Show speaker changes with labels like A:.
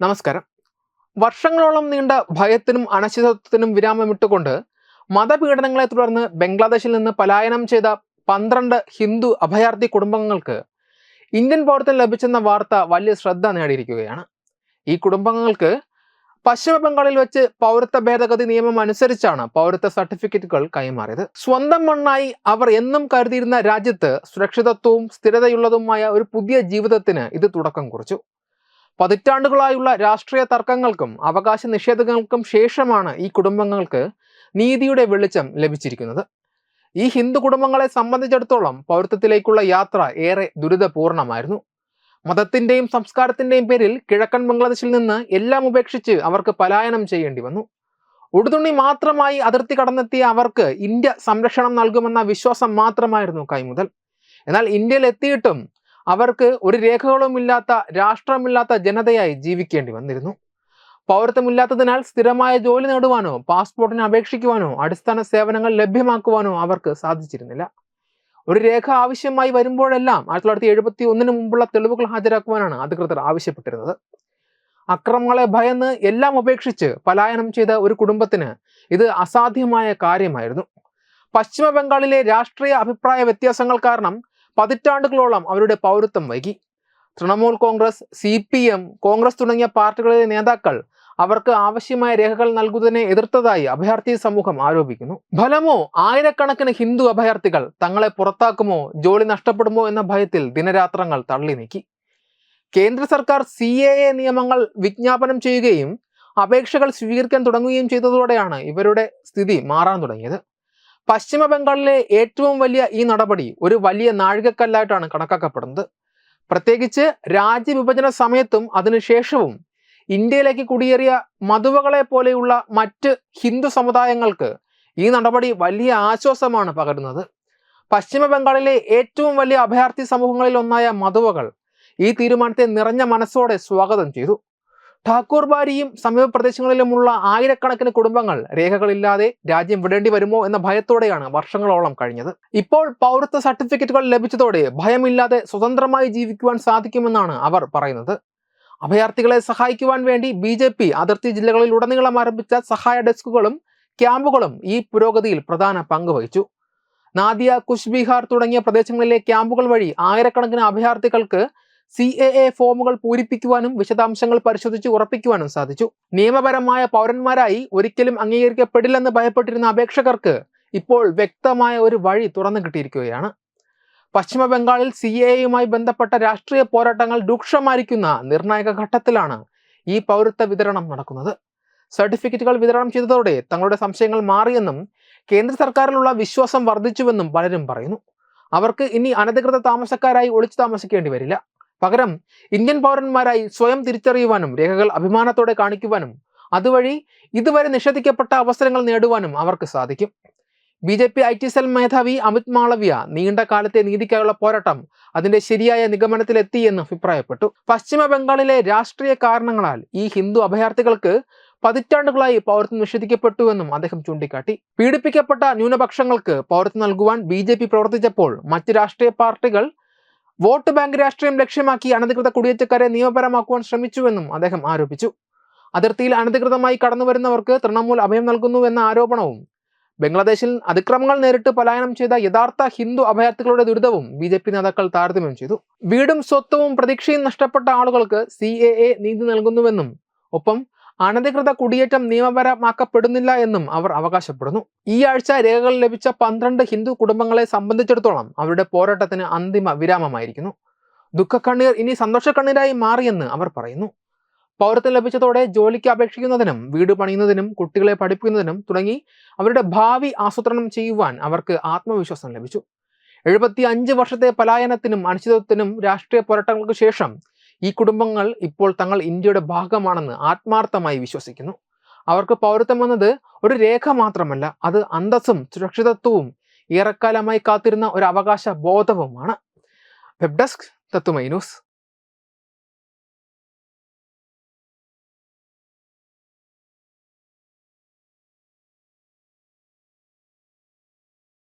A: നമസ്കാരം. വർഷങ്ങളോളം നീണ്ട ഭയത്തിനും അനിശ്ചിതത്വത്തിനും വിരാമമിട്ടുകൊണ്ട് മതപീഡനങ്ങളെ തുടർന്ന് ബംഗ്ലാദേശിൽ നിന്ന് പലായനം ചെയ്ത പന്ത്രണ്ട് ഹിന്ദു അഭയാർത്ഥി കുടുംബങ്ങൾക്ക് ഇന്ത്യൻ പൗരത്വം ലഭിച്ചെന്ന വാർത്ത വലിയ ശ്രദ്ധ നേടിയിരിക്കുകയാണ്. ഈ കുടുംബങ്ങൾക്ക് പശ്ചിമ ബംഗാളിൽ വെച്ച് പൗരത്വ ഭേദഗതി നിയമം അനുസരിച്ചാണ് പൗരത്വ സർട്ടിഫിക്കറ്റുകൾ കൈമാറിയത്. സ്വന്തം മണ്ണായി അവർ എന്നും കരുതിയിരുന്ന രാജ്യത്ത് സുരക്ഷിതത്വവും സ്ഥിരതയുള്ളതുമായ ഒരു പുതിയ ജീവിതത്തിന് ഇത് തുടക്കം കുറിച്ചു. പതിറ്റാണ്ടുകളായുള്ള രാഷ്ട്രീയ തർക്കങ്ങൾക്കും അവകാശ നിഷേധങ്ങൾക്കും ശേഷമാണ് ഈ കുടുംബങ്ങൾക്ക് നീതിയുടെ വെളിച്ചം ലഭിച്ചിരിക്കുന്നത്. ഈ ഹിന്ദു കുടുംബങ്ങളെ സംബന്ധിച്ചിടത്തോളം പൗരത്വത്തിലേക്കുള്ള യാത്ര ഏറെ ദുരിതപൂർണമായിരുന്നു. മതത്തിന്റെയും സംസ്കാരത്തിന്റെയും പേരിൽ കിഴക്കൻ ബംഗ്ലാദേശിൽ നിന്ന് എല്ലാം ഉപേക്ഷിച്ച് അവർക്ക് പലായനം ചെയ്യേണ്ടി വന്നു. ഉടുതുണി മാത്രമായി അതിർത്തി കടന്നെത്തിയ അവർക്ക് ഇന്ത്യ സംരക്ഷണം നൽകുമെന്ന വിശ്വാസം മാത്രമായിരുന്നു കൈമുതൽ. എന്നാൽ ഇന്ത്യയിൽ എത്തിയിട്ടും അവർക്ക് ഒരു രേഖകളുമില്ലാത്ത രാഷ്ട്രമില്ലാത്ത ജനതയായി ജീവിക്കേണ്ടി വന്നിരുന്നു. പൗരത്വമില്ലാത്തതിനാൽ സ്ഥിരമായ ജോലി നേടുവാനോ പാസ്പോർട്ടിന് അപേക്ഷിക്കുവാനോ അടിസ്ഥാന സേവനങ്ങൾ ലഭ്യമാക്കുവാനോ അവർക്ക് സാധിച്ചിരുന്നില്ല. ഒരു രേഖ ആവശ്യമായി വരുമ്പോഴെല്ലാം ആയിരത്തി തൊള്ളായിരത്തി എഴുപത്തി ഒന്നിന് മുമ്പുള്ള തെളിവുകൾ ഹാജരാക്കുവാനാണ് അധികൃതർ ആവശ്യപ്പെട്ടിരുന്നത്. അക്രമങ്ങളെ ഭയന്ന് എല്ലാം ഉപേക്ഷിച്ച് പലായനം ചെയ്ത ഒരു കുടുംബത്തിന് ഇത് അസാധ്യമായ കാര്യമായിരുന്നു. പശ്ചിമ ബംഗാളിലെ രാഷ്ട്രീയ അഭിപ്രായ വ്യത്യാസങ്ങൾ കാരണം പതിറ്റാണ്ടുകളോളം അവരുടെ പൗരത്വം വൈകി. Trinamool Congress C P M Congress തുടങ്ങിയ പാർട്ടികളിലെ നേതാക്കൾ അവർക്ക് ആവശ്യമായ രേഖകൾ നൽകുന്നതിനെ എതിർത്തതായി അഭയാർത്ഥി സമൂഹം ആരോപിക്കുന്നു. ഫലമോ? ആയിരക്കണക്കിന് ഹിന്ദു അഭയാർത്ഥികൾ തങ്ങളെ പുറത്താക്കുമോ ജോലി നഷ്ടപ്പെടുമോ എന്ന ഭയത്തിൽ ദിനരാത്രങ്ങൾ തള്ളി നീക്കി. കേന്ദ്ര സർക്കാർ സി എ എ നിയമങ്ങൾ വിജ്ഞാപനം ചെയ്യുകയും അപേക്ഷകൾ സ്വീകരിക്കാൻ തുടങ്ങുകയും ചെയ്തതോടെയാണ് ഇവരുടെ സ്ഥിതി മാറാൻ തുടങ്ങിയത്. പശ്ചിമ ബംഗാളിലെ ഏറ്റവും വലിയ ഈ നടപടി ഒരു വലിയ നാഴികക്കല്ലായിട്ടാണ് കണക്കാക്കപ്പെടുന്നത്. പ്രത്യേകിച്ച് രാജ്യവിഭജന സമയത്തും അതിനുശേഷവും ഇന്ത്യയിലേക്ക് കുടിയേറിയ മധുവകളെ പോലെയുള്ള മറ്റ് ഹിന്ദു സമുദായങ്ങൾക്ക് ഈ നടപടി വലിയ ആശ്വാസമാണ് പകരുന്നത്. പശ്ചിമ ബംഗാളിലെ ഏറ്റവും വലിയ അഭയാർത്ഥി സമൂഹങ്ങളിൽ ഒന്നായ മധുവകൾ ഈ തീരുമാനത്തെ നിറഞ്ഞ മനസ്സോടെ സ്വാഗതം ചെയ്തു. ഠാക്കൂർ ബാരിയും സമീപ പ്രദേശങ്ങളിലുമുള്ള ആയിരക്കണക്കിന് കുടുംബങ്ങൾ രേഖകളില്ലാതെ രാജ്യം വിടേണ്ടി വരുമോ എന്ന ഭയത്തോടെയാണ് വർഷങ്ങളോളം കഴിഞ്ഞത്. ഇപ്പോൾ പൗരത്വ സർട്ടിഫിക്കറ്റുകൾ ലഭിച്ചതോടെ ഭയമില്ലാതെ സ്വതന്ത്രമായി ജീവിക്കുവാൻ സാധിക്കുമെന്നാണ് അവർ പറയുന്നത്. അഭയാർത്ഥികളെ സഹായിക്കുവാൻ വേണ്ടി ബി ജെ പി അതിർത്തി ജില്ലകളിൽ ഉടനീളം ആരംഭിച്ച സഹായ ഡെസ്കുകളും ക്യാമ്പുകളും ഈ പുരോഗതിയിൽ പ്രധാന പങ്കുവഹിച്ചു നാദിയ കുശ്ബീഹാർ തുടങ്ങിയ പ്രദേശങ്ങളിലെ ക്യാമ്പുകൾ വഴി ആയിരക്കണക്കിന് അഭയാർത്ഥികൾക്ക് സി എ എ ഫോമുകൾ പൂരിപ്പിക്കുവാനും വിശദാംശങ്ങൾ പരിശോധിച്ച് ഉറപ്പിക്കുവാനും സാധിച്ചു. നിയമപരമായ പൗരന്മാരായി ഒരിക്കലും അംഗീകരിക്കപ്പെടില്ലെന്ന് ഭയപ്പെട്ടിരുന്ന അപേക്ഷകർക്ക് ഇപ്പോൾ വ്യക്തമായ ഒരു വഴി തുറന്നു കിട്ടിയിരിക്കുകയാണ്. പശ്ചിമ ബംഗാളിൽ സി എയുമായി ബന്ധപ്പെട്ട രാഷ്ട്രീയ പോരാട്ടങ്ങൾ രൂക്ഷമായിരിക്കുന്ന നിർണായക ഘട്ടത്തിലാണ് ഈ പൗരത്വ വിതരണം നടക്കുന്നത്. സർട്ടിഫിക്കറ്റുകൾ വിതരണം ചെയ്തതോടെ തങ്ങളുടെ സംശയങ്ങൾ മാറിയെന്നും കേന്ദ്ര സർക്കാരിലുള്ള വിശ്വാസം വർദ്ധിച്ചുവെന്നും പലരും പറയുന്നു. അവർക്ക് ഇനി അനധികൃത താമസക്കാരായി ഒളിച്ചു താമസിക്കേണ്ടി വരില്ല. പകരം ഇന്ത്യൻ പൗരന്മാരായി സ്വയം തിരിച്ചറിയുവാനും രേഖകൾ അഭിമാനത്തോടെ കാണിക്കുവാനും അതുവഴി ഇതുവരെ നിഷേധിക്കപ്പെട്ട അവസരങ്ങൾ നേടുവാനും അവർക്ക് സാധിക്കും. B J P I T cell മേധാവി അമിത് മാളവ്യ നീണ്ട കാലത്തെ നീതിക്കായുള്ള പോരാട്ടം അതിന്റെ ശരിയായ നിഗമനത്തിലെത്തി എന്ന് അഭിപ്രായപ്പെട്ടു. പശ്ചിമ ബംഗാളിലെ രാഷ്ട്രീയ കാരണങ്ങളാൽ ഈ ഹിന്ദു അഭയാർത്ഥികൾക്ക് പതിറ്റാണ്ടുകളായി പൗരത്വം നിഷേധിക്കപ്പെട്ടുവെന്നും അദ്ദേഹം ചൂണ്ടിക്കാട്ടി. പീഡിപ്പിക്കപ്പെട്ട ന്യൂനപക്ഷങ്ങൾക്ക് പൗരത്വം നൽകുവാൻ ബി പ്രവർത്തിച്ചപ്പോൾ മറ്റ് രാഷ്ട്രീയ പാർട്ടികൾ വോട്ട് ബാങ്ക് രാഷ്ട്രീയം ലക്ഷ്യമാക്കി അനധികൃത കുടിയേറ്റക്കാരെ നിയമപരമാക്കുവാൻ ശ്രമിച്ചുവെന്നും അദ്ദേഹം ആരോപിച്ചു. അതിർത്തിയിൽ അനധികൃതമായി കടന്നുവരുന്നവർക്ക് തൃണമൂൽ അഭയം നൽകുന്നു എന്ന ആരോപണവും ബംഗ്ലാദേശിൽ അതിക്രമങ്ങൾ നേരിട്ട് പലായനം ചെയ്ത യഥാർത്ഥ ഹിന്ദു അഭയാർത്ഥികളുടെ ദുരിതവും ബി ജെ പി നേതാക്കൾ താരതമ്യം ചെയ്തു. വീടും സ്വത്തവും പ്രതീക്ഷയും നഷ്ടപ്പെട്ട ആളുകൾക്ക് സി എ എ നീതി നൽകുന്നുവെന്നും ഒപ്പം അനധികൃത കുടിയേറ്റം നിയമപരമാക്കപ്പെടുന്നില്ല എന്നും അവർ അവകാശപ്പെടുന്നു. ഈ ആഴ്ച രേഖകൾ ലഭിച്ച പന്ത്രണ്ട് ഹിന്ദു കുടുംബങ്ങളെ സംബന്ധിച്ചിടത്തോളം അവരുടെ പോരാട്ടത്തിന് അന്തിമ വിരാമമായിരിക്കുന്നു. ദുഃഖക്കണ്ണീർ ഇനി സന്തോഷക്കണ്ണീരായി മാറിയെന്ന് അവർ പറയുന്നു. പൗരത്വം ലഭിച്ചതോടെ ജോലിക്ക് അപേക്ഷിക്കുന്നതിനും വീട് പണിയുന്നതിനും കുട്ടികളെ പഠിപ്പിക്കുന്നതിനും തുടങ്ങി അവരുടെ ഭാവി ആസൂത്രണം ചെയ്യുവാൻ അവർക്ക് ആത്മവിശ്വാസം ലഭിച്ചു. എഴുപത്തി അഞ്ച് വർഷത്തെ പലായനത്തിനും അനിശ്ചിതത്വത്തിനും രാഷ്ട്രീയ പോരാട്ടങ്ങൾക്ക് ശേഷം ഈ കുടുംബങ്ങൾ ഇപ്പോൾ തങ്ങൾ ഇന്ത്യയുടെ ഭാഗമാണെന്ന് ആത്മാർത്ഥമായി വിശ്വസിക്കുന്നു. അവർക്ക് പൗരത്വം എന്നത് ഒരു രേഖ മാത്രമല്ല അത് അന്തസ്സും സുരക്ഷിതത്വവും ഏറെക്കാലമായി കാത്തിരുന്ന ഒരു അവകാശ ബോധവുമാണ് വെബ് ഡെസ്ക് തത്തുമൈ ന്യൂസ്.